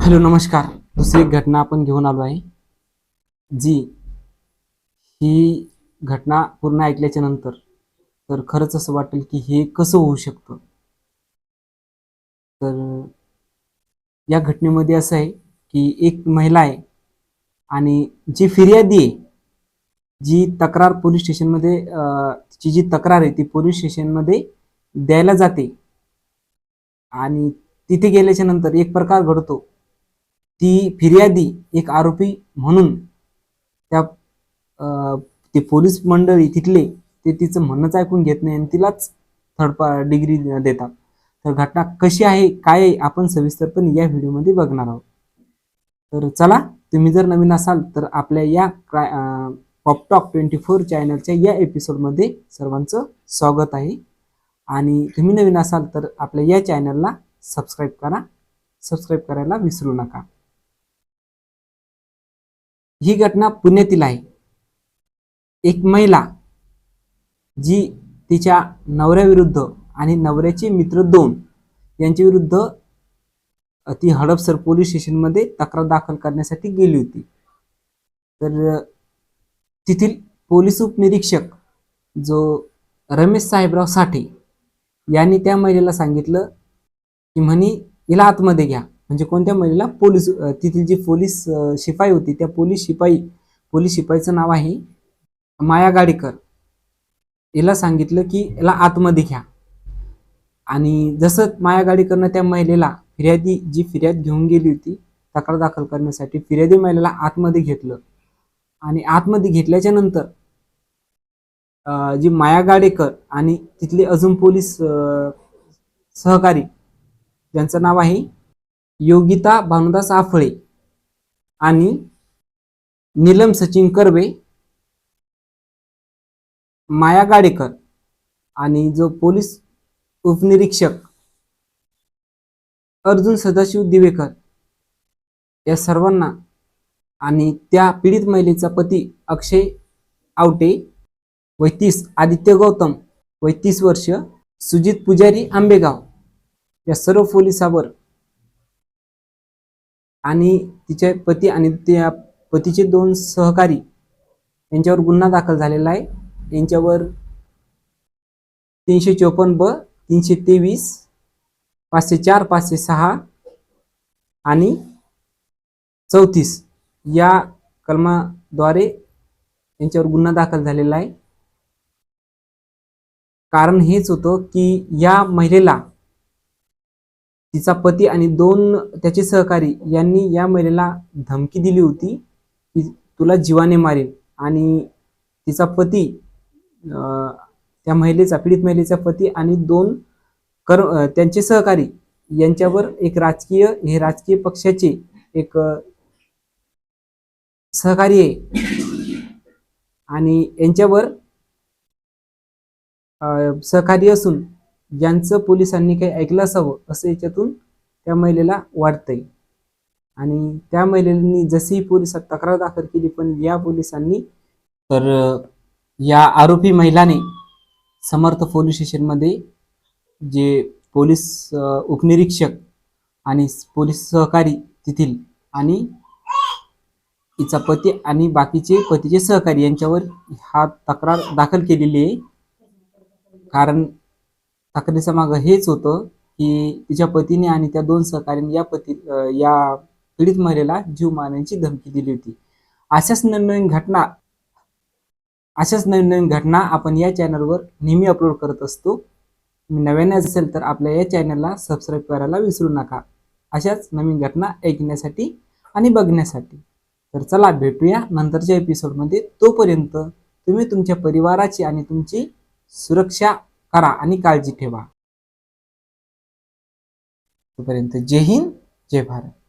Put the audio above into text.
Hello नमस्कार. दुसरी एक घटना आपण घेऊन आलो आहे जी ही घटना पूर्ण ऐकल्याच्या नंतर तर खरंच असं वाटेल की हे कसं होऊ शकतं? तर या घटनेमध्ये असं आहे की एक महिला आहे आणि जी फिर्यादी आहे जी तक्रार पोलीस स्टेशनमध्ये ची तिची जी तक्रार आहे ती पोलीस स्टेशनमध्ये द्यायला जाते. आणि तिथे गेल्याच्यानंतर एक प्रकार घडतो. ती फिर्यादी एक आरोपी म्हणून त्या ते पोलीस मंडळी तिथले ते तिचं म्हणणंच ऐकून घेत नाही आणि तिलाच थर्ड पा डिग्री देतात. तर घटना कशी आहे काय आहे आपण सविस्तरपणे या व्हिडिओमध्ये बघणार आहोत. तर चला तुम्ही जर नवीन असाल तर आपल्या या क्राय पॉपटॉक ट्वेंटी फोर चॅनलच्या या एपिसोडमध्ये सर्वांचं स्वागत आहे. आणि तुम्ही नवीन असाल तर आपल्या या चॅनलला सबस्क्राईब करा. सबस्क्राईब करायला विसरू नका. ही घटना पुण्यातील आहे. एक महिला जी तिच्या नवऱ्याविरुद्ध आणि नवऱ्याचे मित्र दोन यांच्या विरुद्ध ती हडपसर पोलीस स्टेशनमध्ये तक्रार दाखल करण्यासाठी गेली होती. तर तेथील पोलीस उपनिरीक्षक जो रमेश साहेबराव साठे यांनी त्या महिलेला सांगितलं की म्हणे हिला आतमध्ये घ्या. म्हणजे कोणत्या महिलेला पोलीस तिथली जी पोलीस शिपाई होती त्या पोलीस शिपाई पोलीस शिपाईचं नाव आहे माया गाडेकर. हिला सांगितलं की याला आतमध्ये घ्या. आणि जसं माया गाडीकरनं त्या महिलेला फिर्यादी जी फिर्याद घेऊन गेली होती तक्रार दाखल करण्यासाठी फिर्यादी महिलेला आतमध्ये घेतलं. आणि आतमध्ये घेतल्याच्या नंतर जी माया गाडेकर आणि तिथले अजून पोलीस सहकारी ज्यांचं नाव आहे योगिता भानुदास आफळे आणि नीलम सचिन कर्वे माया गाडेकर आणि जो पोलीस उपनिरीक्षक अर्जुन सदाशिव दिवेकर या सर्वांना आणि त्या पीडित महिलेचा पती अक्षय आवटे वैतीस आदित्य गौतम वैतीस वर्ष सुजित पुजारी आंबेगाव या सर्व पोलिसावर आणि तिचे पती आणि त्या पतीचे दोन सहकारी यांच्यावर गुन्हा दाखल झालेला आहे. यांच्यावर तीनशे चोपन्न ब तीनशे तेवीस पाचशे चार पाचशे सहा आणि चौतीस या कलमाद्वारे यांच्यावर गुन्हा दाखल झालेला आहे. कारण हेच होतं की या महिलेला तिचा पती आणि दोन त्याचे सहकारी यांनी या महिलेला धमकी दिली होती की तुला जीवाने मारेल. आणि तिचा पती अं, त्या महिलेचा पीडित महिलेचा पती आणि दोन कर त्यांचे सहकारी यांच्यावर एक राजकीय हे राजकीय पक्षाचे एक सहकारी आहे. आणि यांच्यावर अं, सहकारी असून ज्यांचं पोलिसांनी काही ऐकलं असावं असं याच्यातून त्या महिलेला वाटतंय आणि त्या महिलेनी जशी पोलिसात तक्रार दाखल केली पण या पोलिसांनी तर या आरोपी महिलाने समर्थ पोलीस स्टेशनमध्ये जे पोलीस उपनिरीक्षक आणि पोलीस सहकारी तिथील आणि तिचा पती आणि बाकीचे पतीचे सहकारी यांच्यावर हा तक्रार दाखल केलेली आहे. कारण ठाकरेंच्या मागं हेच होतं की तिच्या पतीने आणि त्या दोन सहकार्याने या पती या पीडित महिलेला जीव मारण्याची धमकी दिली होती. अशाच नवनवीन घटना अशाच नवीन नवीन घटना आपण या चॅनलवर नेहमी अपलोड करत असतो. नव्याने असेल तर आपल्या या चॅनलला सबस्क्राईब करायला विसरू नका. अशाच नवीन घटना ऐकण्यासाठी आणि बघण्यासाठी. तर चला भेटूया नंतरच्या एपिसोडमध्ये तोपर्यंत तुम्ही तुमच्या परिवाराची आणि तुमची सुरक्षा करा आणि काळजी ठेवा. तोपर्यंत जय हिंद जय भारत.